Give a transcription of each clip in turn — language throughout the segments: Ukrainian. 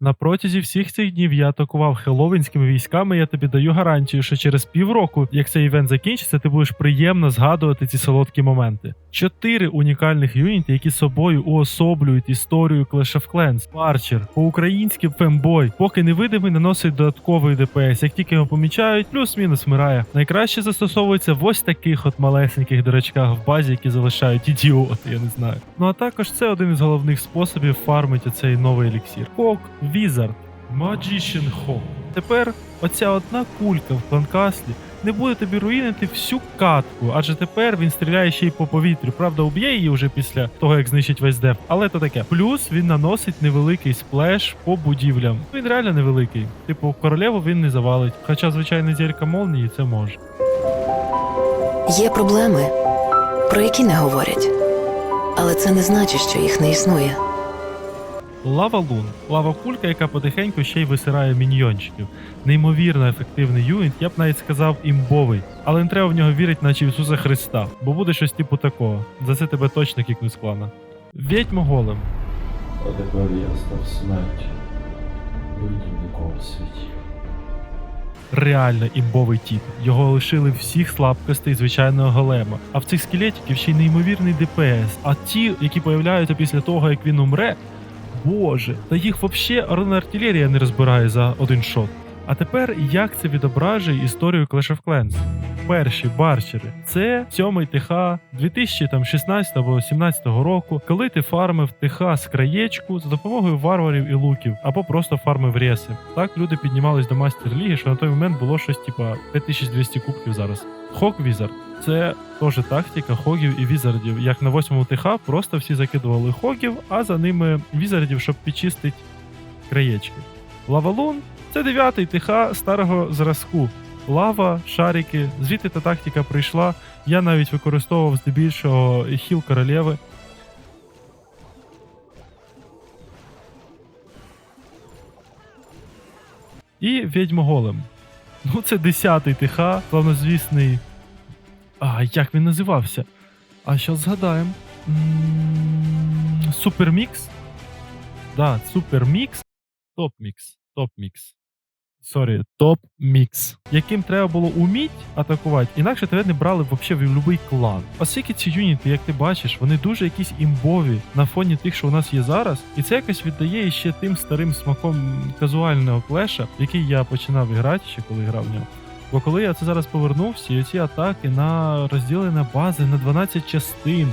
На протязі всіх цих днів я атакував хеловінськими військами. Я тобі даю гарантію, що через півроку, як цей івент закінчиться, ти будеш приємно згадувати ці солодкі моменти. Чотири унікальних юніти, які собою уособлюють історію Clash of Clans. Парчер, по-українськи фембой, поки невидимий наносить додатковий ДПС. Як тільки його помічають, плюс-мінус вмирає. Найкраще застосовується в ось таких от малесеньких дурачках в базі, які залишають ідіоти, я не знаю. Ну а також це один із головних способів фармити цей новий еліксір. Кок, Візард, Magician Hawk. Тепер оця одна кулька в планкаслі не буде тобі руїнити всю катку, адже тепер він стріляє ще й по повітрю. Правда, уб'є її вже після того, як знищить весь деф, але то таке. Плюс він наносить невеликий сплеш по будівлям. Він реально невеликий. Типу, королеву він не завалить. Хоча звичайно зірка молнії це може. Є проблеми, про які не говорять. Але це не значить, що їх не існує. Лава Лун. Лава кулька, яка потихеньку ще й висирає міньйончиків. Неймовірно ефективний юніт, я б навіть сказав імбовий. Але не треба в нього вірити, наче в Ісуса Христа, бо буде щось типу такого. За це тебе точно кікнуть з клана. Відьмо голем. А тепер я став смертю. Вийдівником світів. Реально імбовий тіп. Його лишили всіх слабкостей звичайного голема. А в цих скелетиків ще й неймовірний ДПС. А ті, які появляються після того, як він умре, боже, та їх взагалі орна артилерія не розбирає за один шот. А тепер як це відображує історію Clash of Clans? Перші барчери це сьомий ТХ 2016 або 17 року, коли ти фармив ТХ з краєчку за допомогою варварів і луків, або просто фармив реси. Так люди піднімались до мастер ліги, що на той момент було щось типа 5200 кубків зараз. Хок Візард це теж тактика хогів і візардів. Як на восьмому ТХ, просто всі закидували хогів, а за ними візардів, щоб підчистити краєчки. Лавалун це дев'ятий ТХ старого зразку. Лава, шарики, звідти та тактика прийшла. Я навіть використовував здебільшого хіл королеви. І відьмоголем. Ну, це десятий ТХ, славнозвісний. А, як він називався? А що згадаємо? Супермікс? Да, Супермікс. Топ-мікс. Топ-мікс. Сорі, топ-мікс. Яким треба було уміть атакувати, інакше тебе не брали взагалі в будь-який клан. Оскільки ці юніти, як ти бачиш, вони дуже якісь імбові на фоні тих, що у нас є зараз, і це якось віддає ще тим старим смаком казуального клеша, який я починав грати ще коли грав в нього. Бо коли я це зараз повернувся, і ці атаки на розділення бази на 12 частин.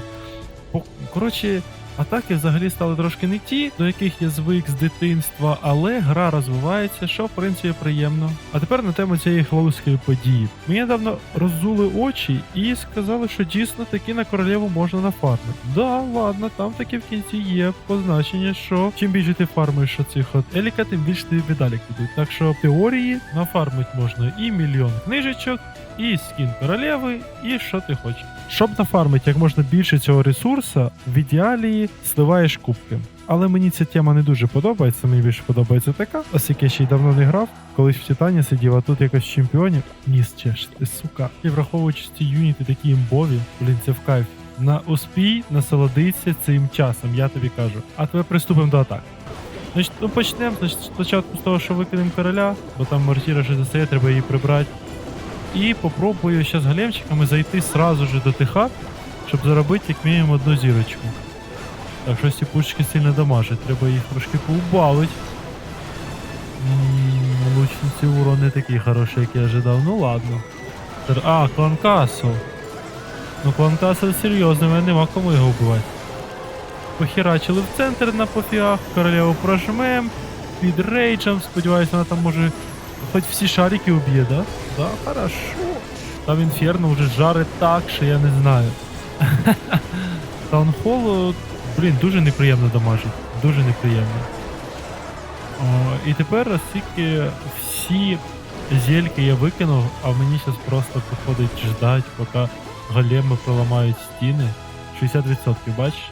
Коротше, атаки взагалі стали трошки не ті, до яких я звик з дитинства, але гра розвивається, що в принципі приємно. А тепер на тему цієї хлоуської події. Мені недавно роззули очі і сказали, що дійсно таки на королеву можна нафармити. Да, ладно, там таки в кінці є позначення, що чим більше ти фармиш оцих от еліка, тим більше тобі медалік ідуть. Так що в теорії нафармить можна і мільйон книжечок, і скін королеви, і що ти хочеш. Щоб нафармити як можна більше цього ресурсу, в ідеалі сливаєш кубки. Але мені ця тема не дуже подобається, мені більше подобається така, оскільки я ще й давно не грав. Колись в Титані сидів, а тут якось чемпіонів ніс чешти, сука. І враховуючи ці юніти такі імбові, блін, це в кайф. На успій насолодиться цим часом, я тобі кажу. А тепер приступимо до атак. Значить, ну почнемо значить, спочатку з того, що викинемо короля, бо там мортіра ще засає, треба її прибрати. І попробую зараз големчиками зайти сразу же до ТХ, щоб заробити як мінімум одну зірочку. Так, щось ці пушки сильно дамажать, треба їх трошки поубавити. Лучниці урон не такий хороший, як я ожидав. Ну ладно. А, клан Касл. Ну клан Касл серйозний, мене нема кому його вбивати. Похерачили в центр на пофігах, королеву прожмем, під рейджем, сподіваюся, вона там може хоч всі шарики уб'є, да? Да, хорошо. Там інферно вже жарить так, що я не знаю. Таунхол, блін, дуже неприємно дамажить. Дуже неприємно. О, і тепер, оскільки всі зельки я викинув, а мені зараз просто приходить ждать, поки големи проламають стіни. 60%, бачиш?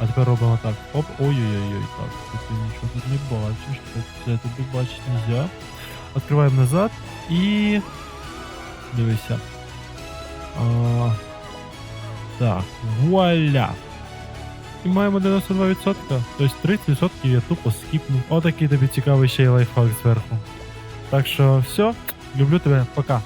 А тепер робимо так. Оп, ой-ой-ой, так. Ти нічого тут не бачиш. Це тобі бачити нельзя. Откриваємо назад і. Дивися. А, так, вуаля. і маємо 92%. Тобто 30% я тупо скіпну. Отакий тобі цікавий ще й лайфхак зверху. Так що все, люблю тебе, пока.